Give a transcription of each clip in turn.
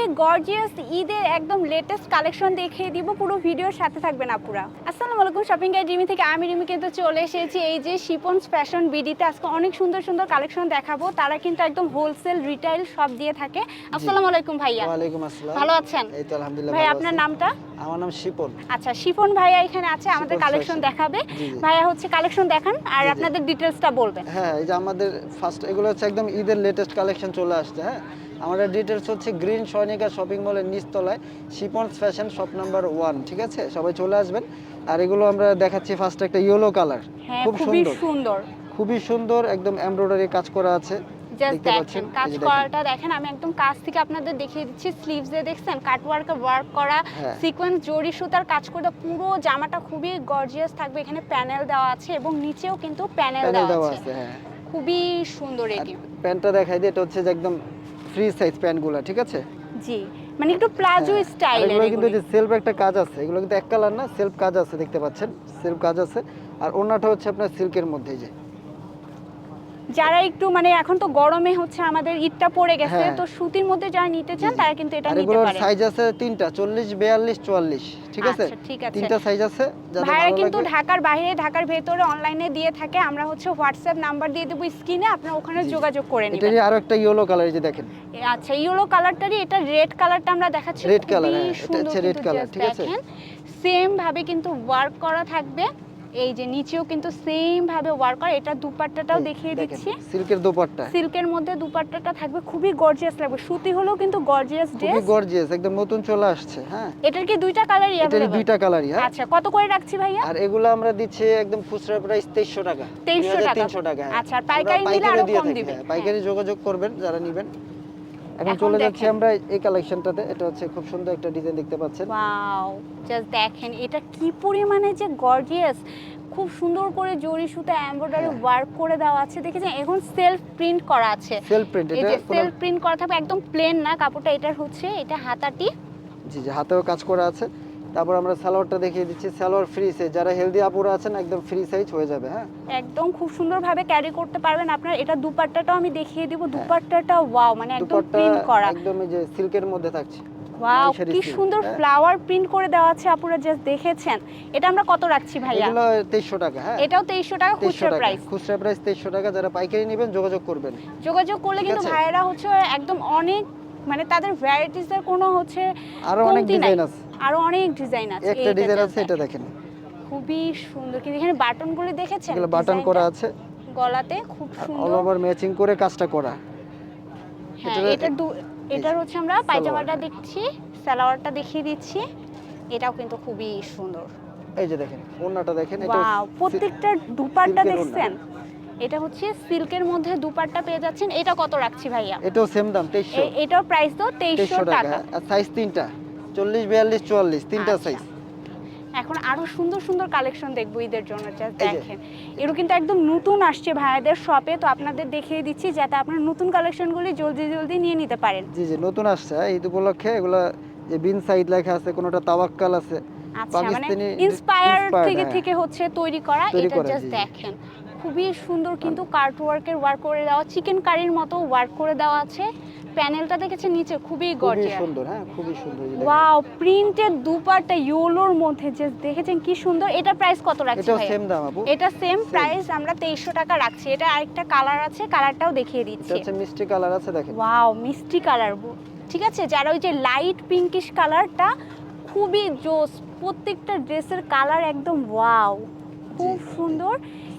খুবই গর্জিয়াস ঈদের একদম লেটেস্ট কালেকশন দেখিয়ে দিব। পুরো ভিডিওর সাথে থাকবেন আপুরা। আসসালামু আলাইকুম শপিং গাইড রিমি থেকে আমি রিমি কিন্তু চলে এসেছি। এই যে শিপন্স ফ্যাশন বিডিতে আজকে অনেক সুন্দর সুন্দর কালেকশন দেখাবো। তারা কিন্তু একদম হোলসেল রিটেইল সব দিয়ে থাকে। আসসালামু আলাইকুম ভাইয়া। ওয়া আলাইকুম আসসালাম। ভালো আছেন? এই তো আলহামদুলিল্লাহ ভাই আপনার নামটা? আমার নাম শিপন। আচ্ছা শিফন ভাইয়া এখানে আছে আমাদের কালেকশন দেখাবে। ভাইয়া হচ্ছে কালেকশন দেখান আর। আপনাদের ডিটেলসটা বলবেন। হ্যাঁ এই যে আমাদের ফার্স্ট এগুলো হচ্ছে একদম ঈদের লেটেস্ট কালেকশন চলে আসছে হ্যাঁ? আমাদের ডিটেলস হচ্ছে গ্রিন সৈনিকা শপিং মলের নিচতলায় শিপন্স ফ্যাশন শপ নাম্বার ওয়ান ঠিক আছে? সবাই চলে আসবেন। আর এগুলো আমরা দেখাচ্ছি ফার্স্ট একটা ইয়েলো কালার হ্যাঁ খুব খুবই সুন্দর। সুন্দর। খুবই সুন্দর একদম এমব্রয়ডারি কাজ করা আছে। জাস্ট দেখেন কাজ। করাটা দেখেন আমি একদম কাছ থেকে আপনাদের দেখিয়ে দিচ্ছি। স্লিভস এ দেখছেন কাট ওয়ার্কে ওয়ার্ক করা হ্যাঁ। সিকোয়েন্স জরি সুতার কাজ করে পুরো জামাটা খুবই গর্জিয়াস থাকবে। এখানে প্যানেল দেওয়া আছে এবং নিচেও কিন্তু প্যানেল দেওয়া আছে। হ্যাঁ। খুবই সুন্দর এটি। প্যান্টটা দেখাই দিই এটা হচ্ছে যে একদম ফ্রি সাইজ প্যান্টগুলো ঠিক আছে? জি মানে একটু প্লাজো হ্যাঁ। আর স্টাইলের এগুলো কিন্তু যে সেলফ একটা কাজ আছে এগুলো কিন্তু এক কালার না সেলফ কাজ আছে দেখতে পাচ্ছেন? সেলফ কাজ আছে। আর ওনাটা হচ্ছে আপনার সিল্কের মধ্যে যে। যারা একটু মানে এখন তো গরমে হচ্ছে আমাদের ঈদটা পড়ে গেছে হ্যাঁ। তো সুতির মধ্যে যারা নিতে চান। তারা কিন্তু এটা নিতে পারেন সাইজ আছে তিনটা চল্লিশ বিয়াল্লিশ চুয়াল্লিশ ঠিক আছে আচ্ছা, ঠিক আছে। তিনটা সাইজ আছে ভাইরা কিন্তু ঢাকার বাইরে ঢাকার ভেতরে অনলাইনে দিয়ে থাকে আমরা হচ্ছে হোয়াটসঅ্যাপ নাম্বার দিয়ে দেবো স্ক্রিনে আপনারা ওখানে। যোগাযোগ করে নেবেন এটারই আরও একটা ইয়েলো কালার যে দেখেন আচ্ছা ইয়েলো কালারটারই এটা রেড কালারটা আমরা দেখাচ্ছি রেড কালার হ্যাঁ, এটা হচ্ছে colour, just ঠিক আছে? সেম ভাবে কিন্তু ওয়ার্ক করা থাকবে এই যে নিচেও কিন্তু সেম ভাবে ওয়ার্ক করা এটা দুপাট্টাটাও দেখিয়ে দিচ্ছি। সিল্কের দোপাট্টা। সিল্কের মধ্যে দুপাট্টাটা থাকবে। খুবই গর্জিয়াস লাগবে। সুতি হলেও কিন্তু গর্জিয়াস ড্রেস খুবই গর্জিয়াস একদম নতুন চলে আসছে হ্যাঁ। এটার কি দুইটা কালারই এটার অ্যাভেলেবল দুইটা কালারই হ্যাঁ। আচ্ছা কত করে রাখছি ভাইয়া? আর এগুলো আমরা দিচ্ছি একদম খুচরা প্রাইস তেইশশো টাকা। 2300 টাকা। হ্যাঁ। আচ্ছা, আর পাইকারি নিলে আরও কম দিবেন, হ্যাঁ, পাইকারি যোগাযোগ করবেন যারা নেবেন। এখন চলে যাচ্ছি আমরা এই কালেকশনটাতে এটা হচ্ছে খুব সুন্দর একটা ডিজাইন দেখতে পাচ্ছেন। ওয়াও জাস্ট দেখেন এটা কি পরিমাণে যে গর্জিয়াস খুব সুন্দর করে জরি সুতা এমব্রয়ডারি। ওয়ার্ক করে দেওয়া আছে। দেখেছেন? এখন সেলফ প্রিন্ট করা আছে। সেলফ প্রিন্ট এটা সেলফ প্রিন্ট করা থাকবে একদম প্লেন না। কাপড়টা এটা হচ্ছে এটা হাতাটি। জি জি হাতেও কাজ করা আছে। তারপর আমরা সালোয়ারটা দেখিয়ে দিচ্ছি। সালোয়ার ফ্রি সাইজ যারা হেলদি আপুরা আছেন একদম ফ্রি সাইজ হয়ে যাবে হ্যাঁ? একদম খুব সুন্দরভাবে ক্যারি করতে পারবেন আপনার। এটা দুপাট্টাটাও আমি দেখিয়ে দিব। দুপাট্টাটা ওয়াও মানে একদম প্রিন্ট করা। একদম এই যে সিল্কের মধ্যে থাকছে। ওয়াও কি সুন্দর হ্যাঁ। ফ্লাওয়ার প্রিন্ট করে দেওয়া আছে আপুরা জাস্ট দেখেছেন। এটা আমরা কত রাখছি ভাইয়া? এগুলো তেইশশো টাকা হ্যাঁ। এটাও তেইশশো টাকা তেইশশো খুচরা প্রাইস খুচরা প্রাইস তেইশশো টাকা। যারা পাইকারি নেবেন যোগাযোগ করবেন। যোগাযোগ করলে কিন্তু? ভাইয়েরা হচ্ছে একদম অনেক মানে তাদের ভ্যারাইটিস এর কোনো হচ্ছে আরও অনেক ডিজাইন আছে। আরও অনেক ডিজাইন আছে একটা ডিজাইন আছে এটা দেখেন। খুবই সুন্দর। কিন্তু এখানে বাটনগুলো দেখেছেন? এগুলো বাটন করা আছে। গলাতে খুব সুন্দর। অল ওভার ম্যাচিং করে কাজটা করা। হ্যাঁ এটা এটার হচ্ছে আমরা পায়জামাটা দেখছি সালোয়ারটা দেখিয়ে দিচ্ছি। এটাও কিন্তু খুবই সুন্দর। এই যে দেখেন ওন্নাটা দেখেন এটা ওয়াও প্রত্যেকটা দুপাট্টা দেখছেন? এটা হচ্ছে সিল্কের মধ্যে দুপাট্টা পেয়ে যাচ্ছেন। এটা কত রাখছি ভাইয়া? এটাও সেম দাম তেইশশো। এ- এটার প্রাইস তো তেইশশো তেইশশো টাকা টাকা। আর সাইজ তিনটা। চল্লিশ বিয়াল্লিশ চুয়াল্লিশ তিনটা আচ্ছা। সাইজ এখন আরও সুন্দর সুন্দর কালেকশন দেখব ঈদের জন্য জাস্ট দেখেন। এগুলো কিন্তু একদম নতুন আসছে ভাইয়াদের শপে তো আপনাদের দেখিয়ে দিচ্ছি যাতে আপনারা নতুন কালেকশনগুলি জলদি জলদি নিয়ে নিতে পারেন। জি জি নতুন আসছে। ঈদ উপলক্ষে এগুলা যে বিন সাইড লেখা আছে কোনোটা তাওয়াক্কাল আছে আচ্ছা মানে পাকিস্তানি ইন্সপায়ার থেকে হ্যাঁ। থেকে হচ্ছে তৈরি করা এটা জাস্ট। দেখেন। খুবই সুন্দর কিন্তু কার্ট ওয়ার্কের ওয়ার্ক করে দেওয়া চিকেন কারির মতো ওয়ার্ক করে দেওয়া আছে। প্যানেলটা দেখেছেন নিচে খুবই খুবই গর্জিয়াস সুন্দর হ্যাঁ খুবই সুন্দর ওয়াও প্রিন্টেড দুপাট্টা ইয়েলোর মধ্যে যে দেখেছেন কি সুন্দর? এটা প্রাইস কত রাখছি ভাইয়া? সেম দাম আপু। এটা সেম প্রাইস আমরা তেইশশো টাকা রাখছি। এটা আরেকটা কালার আছে কালারটাও দেখিয়ে এটা দিচ্ছি। হচ্ছে মিষ্টি কালার আছে দেখেন। ওয়াও মিষ্টি কালার ঠিক আছে যারা ওই যে লাইট পিঙ্কিশ কালারটা খুবই জোস প্রত্যেকটা ড্রেসের কালার একদম ওয়াও খুব সুন্দর।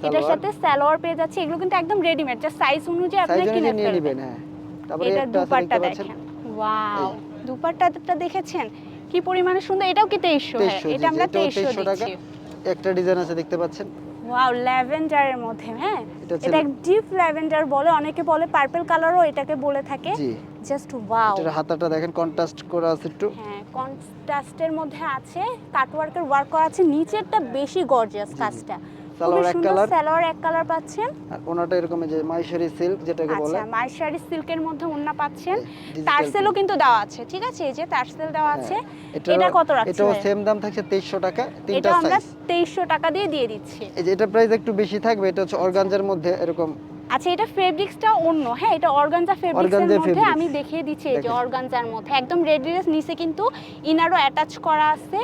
এটার সাথে সালোয়ার পেয়ে যাচ্ছে। এগুলো কিন্তু একদম রেডিমেড যা সাইজ অনুযায়ী আপনি কিনে নেবেন হ্যাঁ। তারপরে এটা দুপাট্টা দেখেন। ওয়াও দুপাট্টাটা দেখেছেন? কি পরিমাণে সুন্দর এটাও কি তেইশশো? হ্যাঁ তেইশশো এটা আমরা এটাও তেইশশো তেইশশো টাকা একটা ডিজাইন আছে দেখতে পাচ্ছেন? ওয়াও ল্যাভেন্ডারের মধ্যে হ্যাঁ? এটা ডিপ ল্যাভেন্ডার বলে অনেকে বলে পার্পল কালারও এটাকে বলে থাকে। জি। Just wow. এটার হাতাটা দেখেন কন্ট্রাস্ট করা আছে একটু। হ্যাঁ কন্ট্রাস্টের মধ্যে আছে কাটওয়ার্কের ওয়ার্ক করা আছে নিচেরটা বেশি গর্জিয়াস। কাজটা। সালোয়ার এক কালার সালোয়ার এক কালার পাচ্ছেন। আর ওনাটা এরকম যে মাইশারি সিল্ক যেটাকে বলে। আচ্ছা মাইশারি সিল্কের মধ্যে ওন্না পাচ্ছেন। তারসেলও কিন্তু দেওয়া আছে ঠিক আছে? এই যে তারসেল দেওয়া আছে। হ্যাঁ, এটা কত রাখছে? এটাও? সেম দাম থাকছে 2300 টাকা তিনটা সাইজ এটা আমরা সাইজ তেইশশো টাকা দিয়ে দিয়ে দিচ্ছি। এই যে এটা প্রাইস একটু বেশি থাকবে এটা হচ্ছে অর্গানজার মধ্যে এরকম আচ্ছা এটা ফেব্রিক্সটা অন্য। হ্যাঁ এটা অর্গানজা ফেব্রিক্সের মধ্যে আমি দেখিয়ে দিচ্ছি এই যে অর্গানজার মধ্যে। একদম রেডিনেস নিচে কিন্তু ইনারও অ্যাটাচ করা আছে।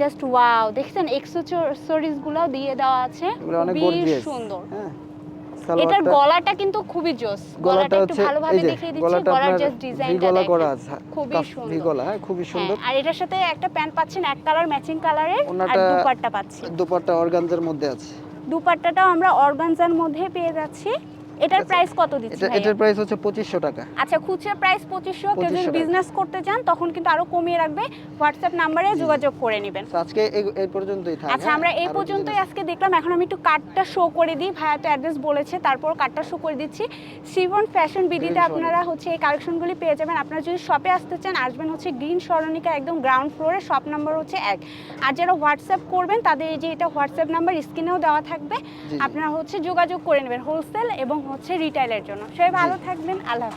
জাস্ট ওয়াও দেখছেন? এক্সেসরিজগুলো দিয়ে দেওয়া আছে। খুবই সুন্দর। হ্যাঁ। এটার গলাটা কিন্তু খুবই জোস। গলাটা একটু ভালোভাবে দেখিয়ে দিচ্ছি। গলার জাস্ট ডিজাইনটা গলা করা আছে। খুবই সুন্দর। গলা হ্যাঁ খুবই সুন্দর। হ্যাঁ, আর এটার সাথে একটা প্যান্ট পাচ্ছেন এক কালার ম্যাচিং কালারের আর দুপাট্টা পাচ্ছি। দুপাট্টা অর্গানজার মধ্যে আছে। দুপাট্টাটাও আমরা অর্গানজার মধ্যে পেয়ে যাচ্ছি। এটার প্রাইস কত দিচ্ছি এটা এটার প্রাইস হচ্ছে পঁচিশশো টাকা। আচ্ছা খুচরা প্রাইস পঁচিশশো কেউ যদি বিজনেস করতে চান তখন কিন্তু আরও কমিয়ে রাখবে। হোয়াটসঅ্যাপ নাম্বারে যোগাযোগ করে নেবেন। আজকে এই- পর্যন্তই থাক আচ্ছা হ্যাঁ? আমরা এই পর্যন্তই আজকে দেখলাম। এখন আমি একটু কার্ডটা শো করে দিই। ভাইয়া তো অ্যাড্রেস বলেছে তারপর কার্ডটা শো করে দিচ্ছি। শিবন ফ্যাশন বিডিতে আপনারা হচ্ছে এই কালেকশনগুলি পেয়ে যাবেন। আপনারা যদি শপে আসতে চান আসবেন হচ্ছে গ্রিন সরণিকা একদম গ্রাউন্ড ফ্লোরে শপ নাম্বার হচ্ছে এক। আর যারা হোয়াটসঅ্যাপ করবেন তাদের এই যে এটা হোয়াটসঅ্যাপ নাম্বার স্ক্রিনেও দেওয়া থাকবে। আপনারা হচ্ছে যোগাযোগ করে নেবেন। হোলসেল এবং হচ্ছে রিটাইলের জন্য। সবাই ভালো থাকবেন আল্লাহ